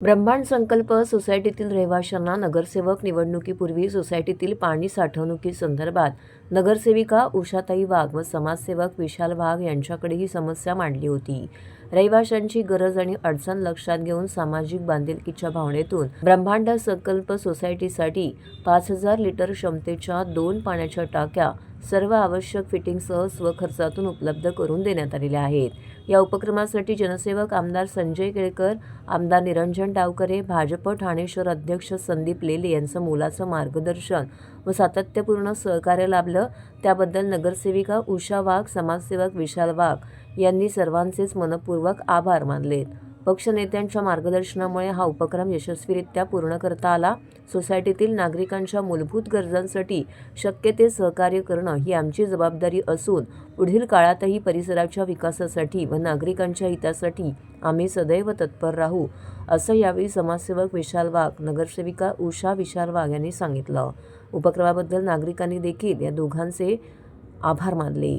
ब्रह्मांड संकल्प सोसायटीतील रहिवाशांना नगरसेवक निवडणुकीपूर्वी सोसायटीतील पाणी साठवणुकीसंदर्भात नगरसेविका उषाताई वाघ व समाजसेवक विशाल वाघ यांच्याकडे ही समस्या मांडली होती. रहिवाशांची गरज आणि अडचण लक्षात घेऊन सामाजिक बांधिलकीच्या भावनेतून ब्रह्मांड संकल्प सोसायटीसाठी पाच हजार लिटर क्षमतेच्या दोन पाण्याच्या टाक्या सर्व आवश्यक फिटिंगसह स्वखर्चातून उपलब्ध करून देण्यात आलेल्या आहेत. या उपक्रमासाठी जनसेवक आमदार संजय केळकर आमदार निरंजन डावकरे भाजप ठाणे शहर अध्यक्ष संदीप लेले यांचं मोलाचं मार्गदर्शन व सातत्यपूर्ण सहकार्य लाभलं. त्याबद्दल नगरसेविका उषा वाघ समाजसेवक विशाल वाघ यांनी सर्वांचेच मनपूर्वक आभार मानलेत. पक्षनेत्यांच्या मार्गदर्शनामुळे हा उपक्रम यशस्वीरित्या पूर्ण करता आला. सोसायटीतील नागरिकांच्या मूलभूत गरजांसाठी शक्य ते सहकार्य करणं ही आमची जबाबदारी असून पुढील काळातही परिसराच्या विकासासाठी व नागरिकांच्या हितासाठी आम्ही सदैव तत्पर राहू असं यावेळी समाजसेवक विशाल वाघ नगरसेविका उषा विशाल वाघ यांनी सांगितलं. उपक्रमाबद्दल नागरिकांनी देखील या दोघांचे आभार मानले.